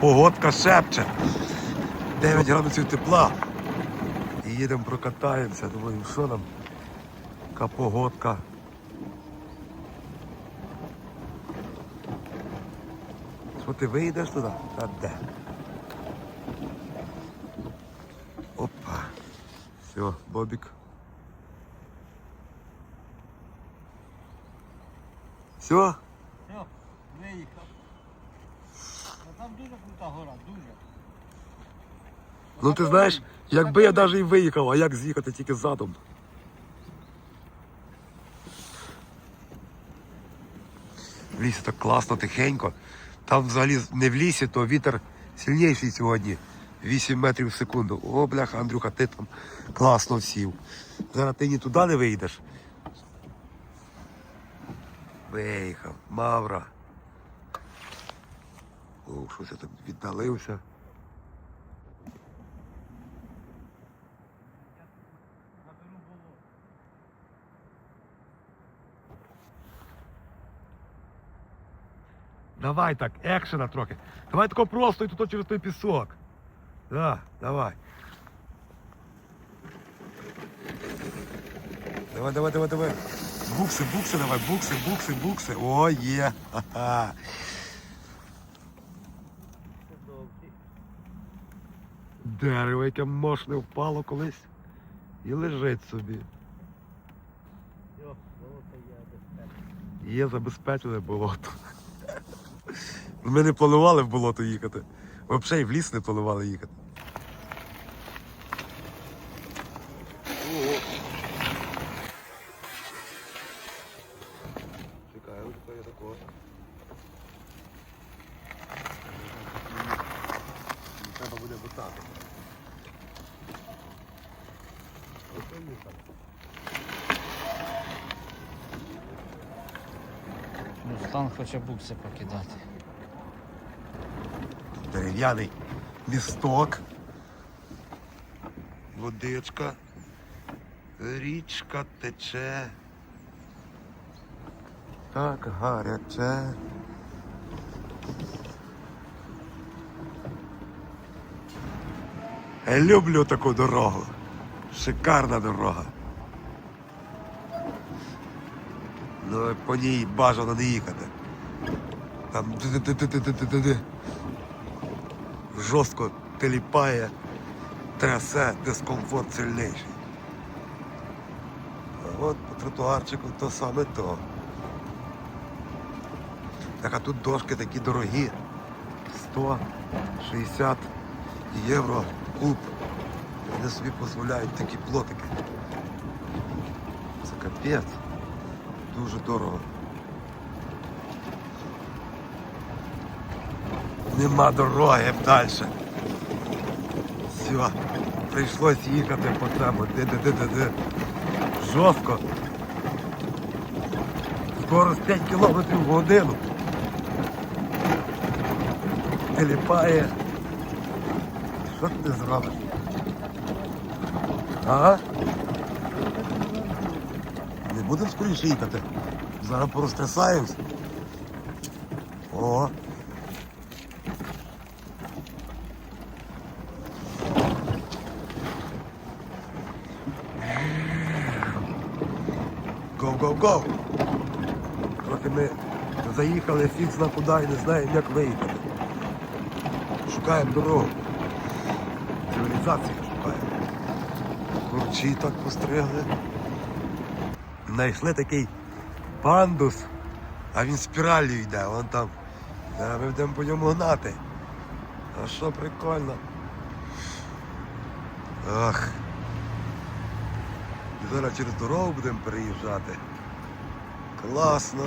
Погодка шепче. 9 градусів тепла. І їдемо прокатаємося. Думаю, що нам? Яка погодка. Що ти вийдеш туди? Та де? Опа. Все, Бобік. Все? Все, виїхав. Там дуже крута гора, дуже. Ну ти знаєш, якби я навіть і виїхав, а як з'їхати тільки задом. В лісі так класно, тихенько. Там взагалі не в лісі, то вітер сильніший сьогодні. 8 метрів в секунду. О, бляха, Андрюха, ти там класно сів. Зараз ти ні туди не вийдеш. Виїхав, Мавра. О, щось я так віддалився. Давай так, екшена трохи. Давай тако просто і тут через той пісок. Да, давай. Давай, давай, давай, давай. Букси, букси, давай, букси, букси, букси. О, є. Ха-ха. Дерево, яке мощне впало колись і лежить собі. Є забезпечене болото. Ми не планували в болото їхати. Взагалі в ліс не планували їхати. Ну, стан хоче букси покидати. дерев'яний місток. Водичка. Річка тече. Так гаряче. Люблю таку дорогу. Шикарна дорога. Ну, по ній бажано не їхати. Там жорстко теліпає, трясе, дискомфорт сильніший. А от по тротуарчику то саме то. Так а тут дошки такі дорогі. 160 євро куб. Вони собі дозволяють такі плотики. Це капець. Дуже дорого. Нема дороги далі. Все, прийшлось їхати по цьому. Де-де-де-де-де. Жорстко. Скорость 5 кілометрів в годину. Теліпає. Що ти зробиш? Ага. Не будемо скоріше їхати. Зараз порозтрясаємось. О. Go! Трохи ми заїхали фікс на куди і не знаємо, як виїхати. Шукаємо дорогу. Цивілізації шукаємо. Так постригли. Знайшли такий пандус, а він спіраллю йде, вон там. Зараз ми будемо по ньому гнати. А що прикольно. Ах. І зараз через дорогу будемо переїжджати. Класно.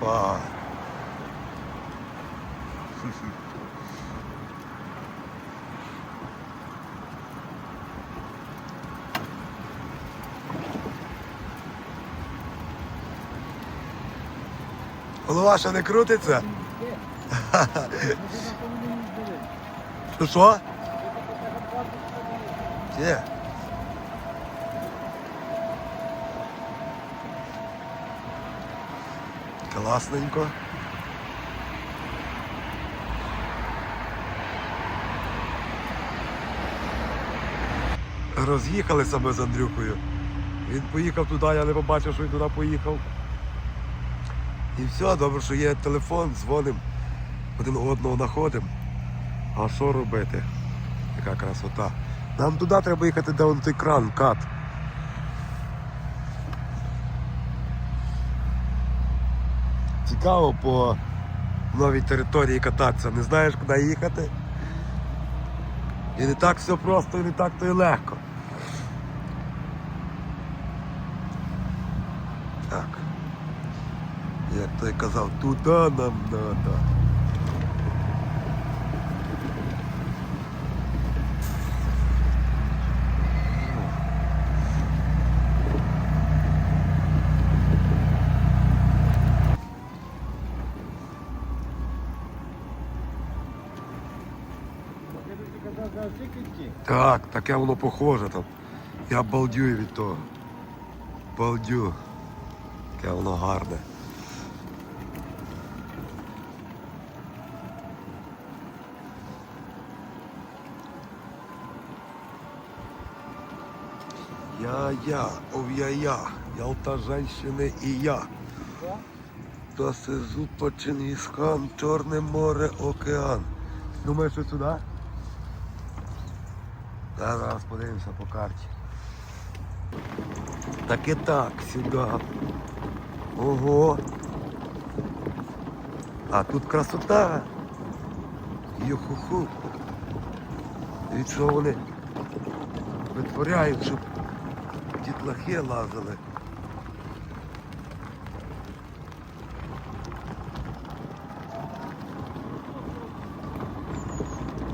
Па. Голова ще не крутиться. Що що? Де? Класненько. Роз'їхалися ми з Андрюкою. Він поїхав туди, я не побачив, що він туди поїхав. І все, добре, що є телефон, дзвонимо, один одного знаходимо. А що робити? Яка красота. Нам туди треба їхати, де вон той кран, кат. Цікаво по новій території кататися. Не знаєш, куди їхати. І не так все просто, і не так то і легко. Так. Як той казав, туди нам треба. Я Так, таке воно похоже там. Я балдюю від того. Балдю. Таке воно гарне. Я-я, ов-я-я, Ялта женщини і я. То сизу по Чингісхан, Чорне море, океан. Думаєш, що сюди? Та Зараз подивимося по карті. Так і так, сюди. Ого. А тут красота. Юху-ху. І що вони витворяють, щоб дітлахи лазили.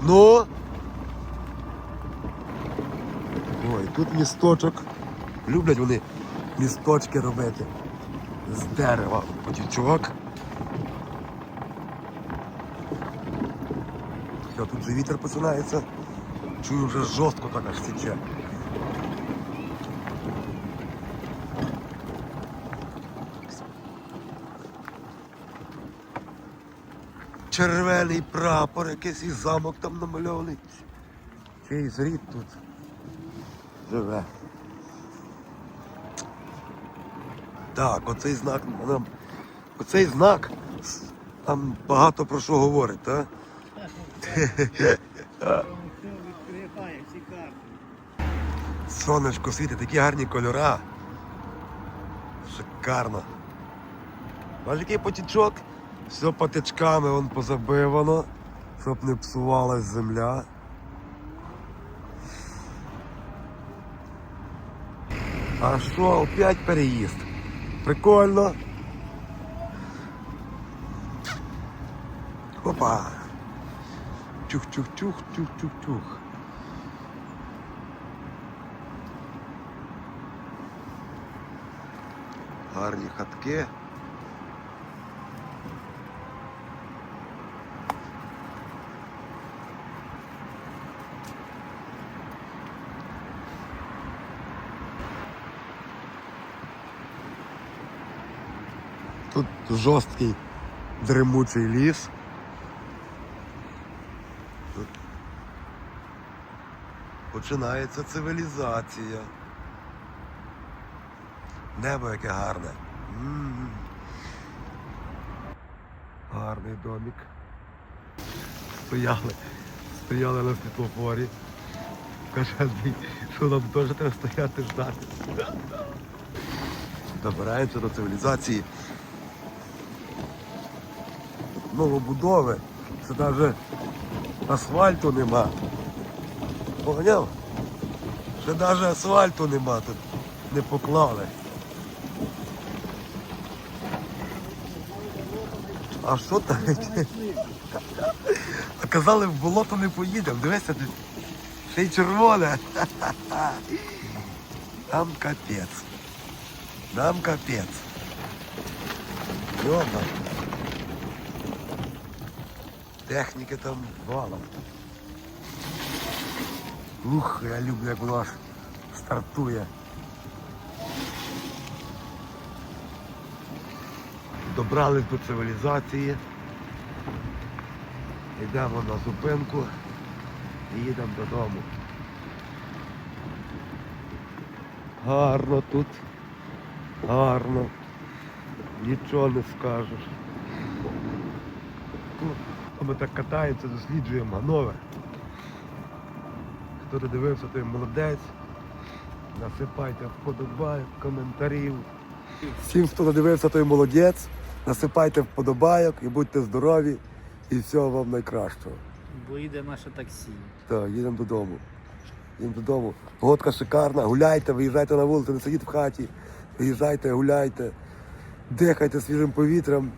Ну? Ой, тут місточок. Люблять вони місточки робити. З дерева. Потічок. Все, тут же вітер починається. Чую вже жорстко так аж тече. Червений прапор, якийсь і замок там намальований. Чийсь рід тут живе. Так, оцей знак нам. Оцей знак там багато про що говорить, карти. Сонечко світить, такі гарні кольора. Шикарно. Бачиш, який потічок? Все патичками вон позабивано, щоб не псувалась земля. А що, опять переїзд? Прикольно. Опа. Чух-чух-чух, чух-чух-чух. Гарні хатки. Тут жорсткий дремучий ліс. Тут починається цивілізація. Небо яке гарне. Гарний домик. Стояли, стояли на світлофорі. Каже, що нам теж треба стояти ждати. Добираємося до цивілізації. Новобудови. Це навіть асфальту нема. Поняв? Ще навіть асфальту нема тут. Не поклали. А що там? А казали, в болото не поїдемо. Дивися, ще й червоне. Нам капець. Нам капець. Йома. Техніки там валом. Ух, я люблю, як воно стартує. Добрались до цивілізації. Йдемо на зупинку і їдемо додому. Гарно тут. Гарно. Нічого не скажеш. Ми так катаємося, досліджуємо нове. Хто не дивився, той молодець. Насипайте вподобайок, коментарів. Всім, хто не дивився, той молодець. Насипайте вподобайок і будьте здорові. І всього вам найкращого. Бо йде наше таксі. Так, їдемо додому. Їдемо додому. Погодка шикарна, гуляйте, виїжджайте на вулицю, не сидіть в хаті. Виїжджайте, гуляйте, дихайте свіжим повітрям